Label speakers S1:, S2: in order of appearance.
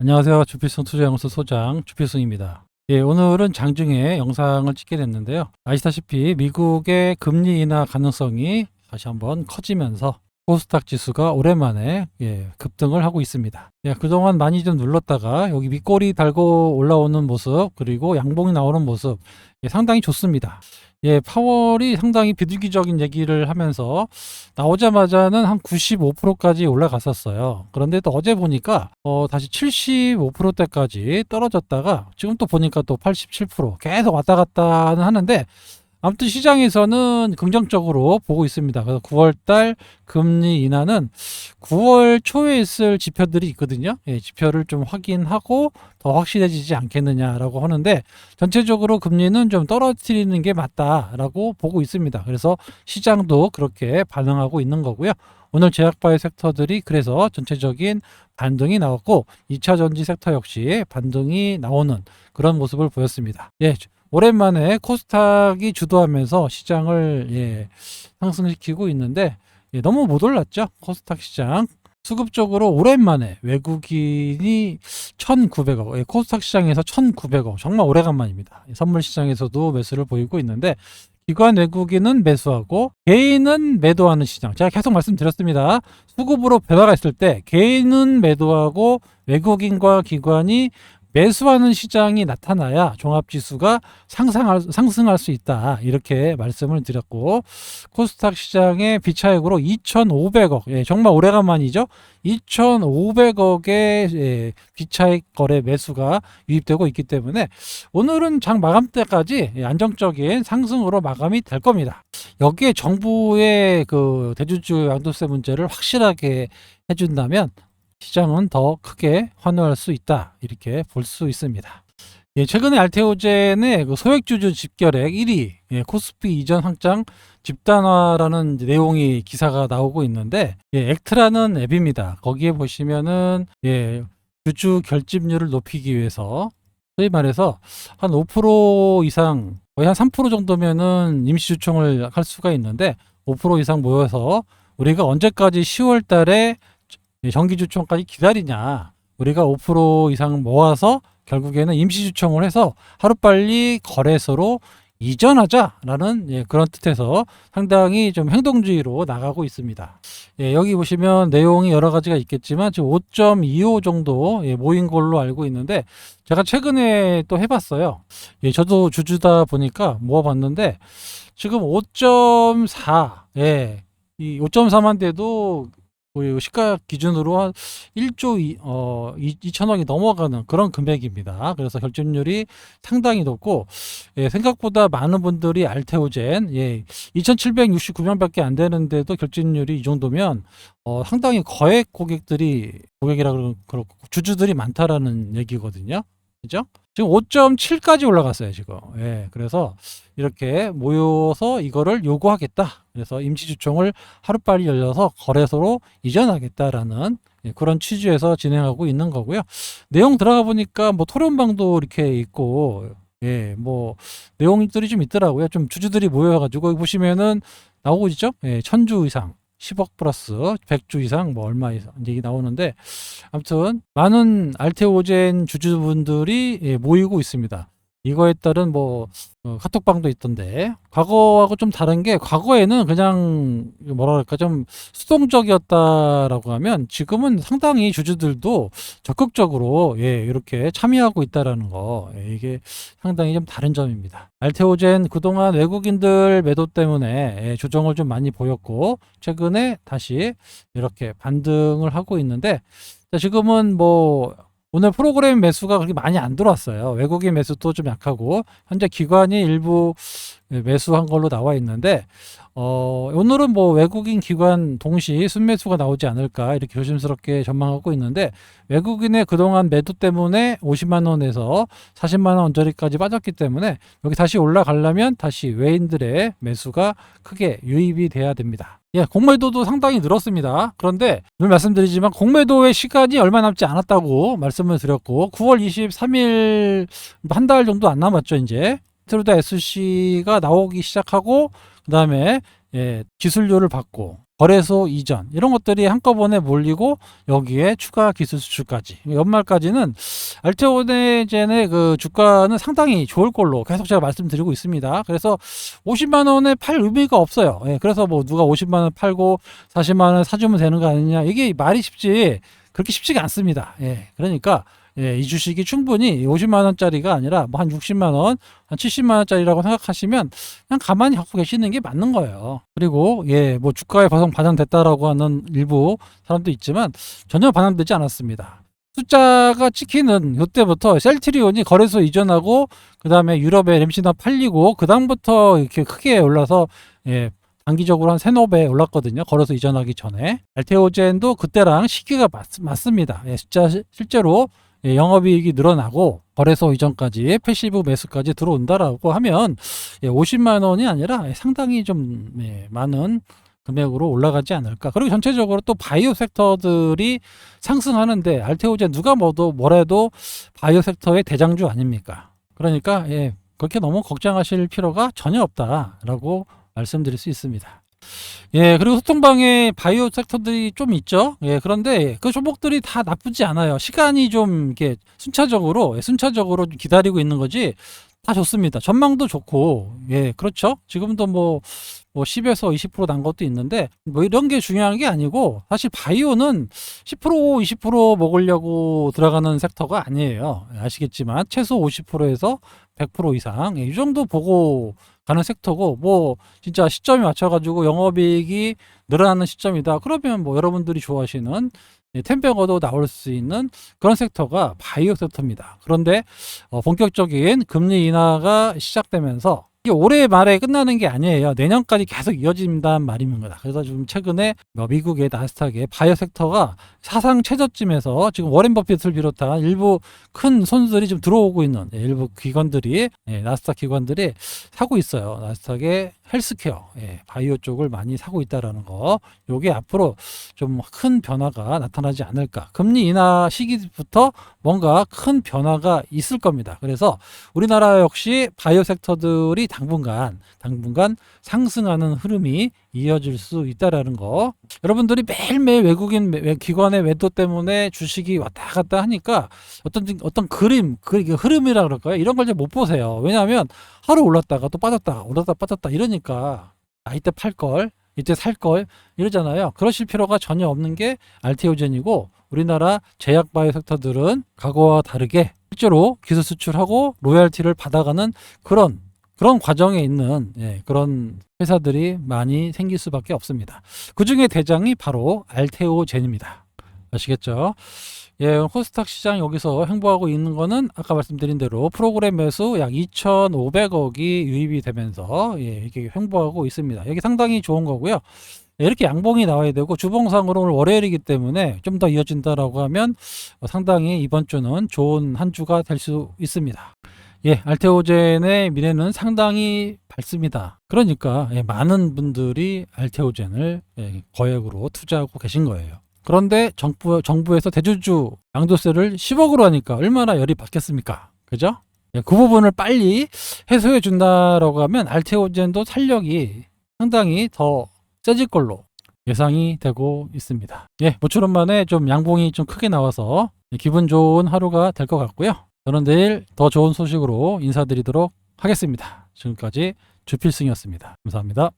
S1: 안녕하세요. 주필승 투자연구소 소장 주필승입니다. 예, 오늘은 장중에 영상을 찍게 됐는데요. 아시다시피 미국의 금리 인하 가능성이 다시 한번 커지면서 코스닥 지수가 오랜만에 예, 급등을 하고 있습니다. 예, 그동안 많이 좀 눌렀다가 여기 밑꼬리 달고 올라오는 모습 그리고 양봉이 나오는 모습 예, 상당히 좋습니다. 예, 파월이 상당히 비둘기적인 얘기를 하면서 나오자마자는 한 95%까지 올라갔었어요. 그런데 또 어제 보니까 어, 다시 75%대까지 떨어졌다가 지금 또 보니까 또 87% 계속 왔다 갔다는 하는데 아무튼 시장에서는 긍정적으로 보고 있습니다. 그래서 9월달 금리 인하는 9월 초에 있을 지표들이 있거든요. 예, 지표를 좀 확인하고 더 확실해지지 않겠느냐라고 하는데 전체적으로 금리는 좀 떨어뜨리는 게 맞다라고 보고 있습니다. 그래서 시장도 그렇게 반응하고 있는 거고요. 오늘 제약바이오 섹터들이 그래서 전체적인 반등이 나왔고 2차 전지 섹터 역시 반등이 나오는 그런 모습을 보였습니다. 예, 오랜만에 코스닥이 주도하면서 시장을 예, 상승시키고 있는데 예, 너무 못 올랐죠? 코스닥 시장. 수급적으로 오랜만에 외국인이 1,900억 예, 코스닥 시장에서 1,900억. 정말 오래간만입니다. 예, 선물 시장에서도 매수를 보이고 있는데 기관 외국인은 매수하고 개인은 매도하는 시장. 제가 계속 말씀드렸습니다. 수급으로 변화가 있을 때 개인은 매도하고 외국인과 기관이 매수하는 시장이 나타나야 종합지수가 상승할, 상승할 수 있다. 이렇게 말씀을 드렸고, 코스닥 시장의 비차익으로 2,500억, 예, 정말 오래간만이죠? 2,500억의 예, 비차익 거래 매수가 유입되고 있기 때문에 오늘은 장 마감 때까지 예, 안정적인 상승으로 마감이 될 겁니다. 여기에 정부의 그 대주주 양도세 문제를 확실하게 해준다면 시장은 더 크게 환호할 수 있다 이렇게 볼 수 있습니다. 예, 최근에 알테오젠의 그 소액주주 집결액 1위 예, 코스피 이전 확장 집단화라는 내용이 기사가 나오고 있는데 예, 액트라는 앱입니다. 거기에 보시면은 예, 주주 결집률을 높이기 위해서 소위 말해서 한 5% 이상 거의 한 3% 정도면은 임시주총을 할 수가 있는데 5% 이상 모여서 우리가 언제까지 10월 달에 정기주총까지 기다리냐. 우리가 5% 이상 모아서 결국에는 임시주총을 해서 하루빨리 거래소로 이전하자라는 예, 그런 뜻에서 상당히 좀 행동주의로 나가고 있습니다. 예, 여기 보시면 내용이 여러 가지가 있겠지만 지금 5.25 정도 예, 모인 걸로 알고 있는데 제가 최근에 또 해봤어요. 예, 저도 주주다 보니까 모아봤는데 지금 5.4, 예, 이 5.4만 돼도 그 시가 기준으로 한 1조 2, 어, 2천억이 넘어가는 그런 금액입니다. 그래서 결집률이 상당히 높고 예, 생각보다 많은 분들이 알테오젠 예, 2,769명밖에 안 되는데도 결집률이 이 정도면 어, 상당히 거액 고객들이 고객이라 그렇고 주주들이 많다라는 얘기거든요. 그죠? 지금 5.7까지 올라갔어요, 지금. 예, 그래서 이렇게 모여서 이거를 요구하겠다. 그래서 임시주총을 하루빨리 열려서 거래소로 이전하겠다라는 예, 그런 취지에서 진행하고 있는 거고요. 내용 들어가 보니까 뭐 토론방도 이렇게 있고, 예, 뭐 내용들이 좀 있더라고요. 좀 주주들이 모여가지고 보시면은 나오고 있죠? 예, 천주 이상. 10억 플러스 100주 이상 뭐 얼마 이상 얘기 나오는데 아무튼 많은 알테오젠 주주분들이 예, 모이고 있습니다. 이거에 따른 뭐 어, 카톡방도 있던데. 과거하고 좀 다른 게 과거에는 그냥 그럴까? 좀 수동적이었다라고 하면 지금은 상당히 주주들도 적극적으로 예 이렇게 참여하고 있다라는 거. 예, 이게 상당히 좀 다른 점입니다. 알테오젠 그동안 외국인들 매도 때문에 예, 조정을 좀 많이 보였고 최근에 다시 이렇게 반등을 하고 있는데 자, 지금은 뭐 오늘 프로그램 매수가 그렇게 많이 안 들어왔어요. 외국인 매수도 좀 약하고 현재 기관이 일부 매수한 걸로 나와 있는데 어, 오늘은 뭐 외국인 기관 동시 순매수가 나오지 않을까 이렇게 조심스럽게 전망하고 있는데 외국인의 그동안 매도 때문에 50만 원에서 40만 원 언저리까지 빠졌기 때문에 여기 다시 올라가려면 다시 외인들의 매수가 크게 유입이 돼야 됩니다. 예, 공매도도 상당히 늘었습니다. 그런데 늘 말씀드리지만 공매도의 시간이 얼마 남지 않았다고 말씀을 드렸고 9월 23일 한 달 정도 안 남았죠, 이제. 트루다 SC가 나오기 시작하고 그 다음에 예, 기술료를 받고 거래소 이전 이런 것들이 한꺼번에 몰리고 여기에 추가 기술 수출까지 연말까지는 알테오네젠의 그 주가는 상당히 좋을 걸로 계속 제가 말씀드리고 있습니다. 그래서 50만 원에 팔 의미가 없어요. 예, 그래서 뭐 누가 50만 원 팔고 40만 원 사주면 되는 거 아니냐 이게 말이 쉽지 그렇게 쉽지가 않습니다. 예, 그러니까 예, 이 주식이 충분히 50만 원짜리가 아니라 뭐 한 60만 원, 한 70만 원짜리라고 생각하시면 그냥 가만히 갖고 계시는 게 맞는 거예요. 그리고 예, 뭐 주가에 과성 반영됐다라고 하는 일부 사람도 있지만 전혀 반영되지 않았습니다. 숫자가 찍히는 이때부터 셀트리온이 거래소 이전하고 그 다음에 유럽에 램시나 팔리고 그 다음부터 이렇게 크게 올라서 예, 단기적으로 한 세노 배 올랐거든요. 거래소 이전하기 전에 알테오젠도 그때랑 시기가 맞, 맞습니다. 예, 숫자 시- 실제로 예, 영업이익이 늘어나고 거래소 이전까지 패시브 매수까지 들어온다라고 하면 예, 50만 원이 아니라 예, 상당히 좀 예, 많은 금액으로 올라가지 않을까. 그리고 전체적으로 또 바이오 섹터들이 상승하는데 알테오젠 누가 뭐도 뭐래도 바이오 섹터의 대장주 아닙니까? 그러니까 예, 그렇게 너무 걱정하실 필요가 전혀 없다라고 말씀드릴 수 있습니다. 예, 그리고 소통방에 바이오 섹터들이 좀 있죠. 예, 그런데 그 종목들이 다 나쁘지 않아요. 시간이 좀 이렇게 순차적으로, 예, 순차적으로 좀 기다리고 있는 거지. 다 좋습니다. 전망도 좋고, 예, 그렇죠. 지금도 뭐, 뭐 10에서 20%난 것도 있는데, 뭐 이런 게 중요한 게 아니고, 사실 바이오는 10% 20% 먹으려고 들어가는 섹터가 아니에요. 예, 아시겠지만, 최소 50%에서 100% 이상, 예, 이 정도 보고 가는 섹터고, 뭐, 진짜 시점이 맞춰가지고 영업이익이 늘어나는 시점이다. 그러면 뭐 여러분들이 좋아하시는 예, 템베거도 나올 수 있는 그런 섹터가 바이오 섹터입니다. 그런데 어, 본격적인 금리 인하가 시작되면서 올해 말에 끝나는 게 아니에요. 내년까지 계속 이어진다는 말입니다. 그래서 지금 최근에 뭐 미국의 나스닥의 바이오 섹터가 사상 최저점에서 지금 워렌 버핏을 비롯한 일부 큰 손들이 좀 들어오고 있는 예, 일부 기관들이 예, 나스닥 기관들이 사고 있어요. 나스닥의 헬스케어, 예, 바이오 쪽을 많이 사고 있다라는 거. 요게 앞으로 좀 큰 변화가 나타나지 않을까. 금리 인하 시기부터 뭔가 큰 변화가 있을 겁니다. 그래서 우리나라 역시 바이오 섹터들이 당분간 당분간 상승하는 흐름이 이어질 수 있다라는 거. 여러분들이 매일매일 외국인 매- 기관의 매도 때문에 주식이 왔다 갔다 하니까 어떤 어떤 그림, 그 흐름이라 그럴까요? 이런 걸잘못 보세요. 왜냐하면 하루 올랐다가 또 빠졌다가 올랐다 빠졌다 이러니까 아 이때 팔 걸, 이때 살 걸 이러잖아요. 그러실 필요가 전혀 없는 게 알테오젠이고 우리나라 제약 바이오 섹터들은 과거와 다르게 실제로 기술 수출하고 로열티를 받아가는 그런 그런 과정에 있는 예, 그런 회사들이 많이 생길 수밖에 없습니다. 그 중에 대장이 바로 알테오젠입니다. 아시겠죠? 예, 코스닥 시장 여기서 행보하고 있는 거는 아까 말씀드린 대로 프로그램 매수 약 2,500억이 유입이 되면서 예, 이렇게 행보하고 있습니다. 여기 상당히 좋은 거고요. 예, 이렇게 양봉이 나와야 되고 주봉상으로 오늘 월요일이기 때문에 좀 더 이어진다라고 하면 어, 상당히 이번 주는 좋은 한 주가 될 수 있습니다. 예, 알테오젠의 미래는 상당히 밝습니다. 그러니까 예, 많은 분들이 알테오젠을 예, 거액으로 투자하고 계신 거예요. 그런데 정부, 정부에서 대주주 양도세를 10억으로 하니까 얼마나 열이 받겠습니까? 그죠? 예, 그 부분을 빨리 해소해 준다라고 하면 알테오젠도 탄력이 상당히 더 세질 걸로 예상이 되고 있습니다. 예, 모처럼 만에 좀 양봉이 좀 크게 나와서 기분 좋은 하루가 될 것 같고요. 저는 내일 더 좋은 소식으로 인사드리도록 하겠습니다. 지금까지 주필승이었습니다. 감사합니다.